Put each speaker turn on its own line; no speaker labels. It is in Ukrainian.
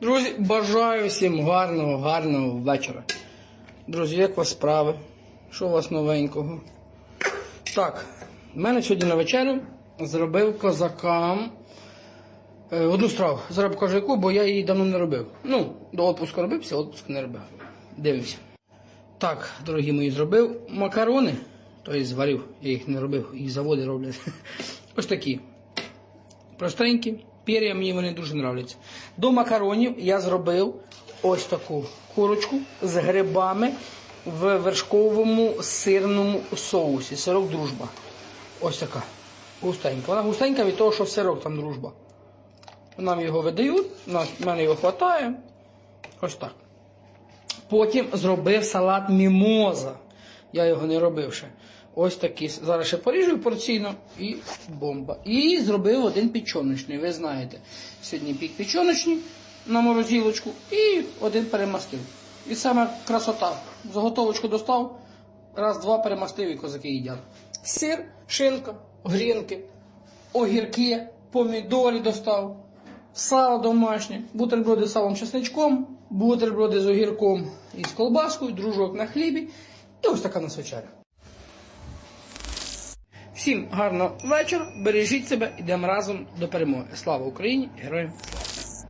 Друзі, бажаю всім гарного, гарного вечора. Друзі, як у вас справи? Що у вас новенького? Так, в мене сьогодні на вечерю зробив козакам е, одну страву. Зараз покажу яку, бо я її давно не робив. Ну, до відпуску робив, після відпуску не робив. Дивимося. Так, дорогі мої, зробив макарони. Тобто зварив, я їх не робив, їх заводи роблять. Ось такі. Простенькі. Пір'я мені вони дуже нравляться. До макаронів я зробив ось таку курочку з грибами в вершковому сирному соусі. Сирок дружба. Ось така. Густенька. Вона густенька від того, що сирок там дружба. Нам його видають, на мене його вистачає. Ось так. Потім зробив салат мімоза. Я його не робив ще. Ось такий. Зараз ще поріжу порційно і бомба. І зробив один печоночний. Ви знаєте, сьогодні пік печоночний на морозилочку і один перемастив. І саме красота. Заготовочку достав, раз-два перемастив і козаки їдять. Сир, шинка, грінки, огірки, помідори достав, сало домашнє, бутерброди з салом чесничком, бутерброди з огірком і з колбаскою, дружок на хлібі. І ось така нас. Всім гарного вечора, бережіть себе, йдемо разом до перемоги. Слава Україні! Героям! слава!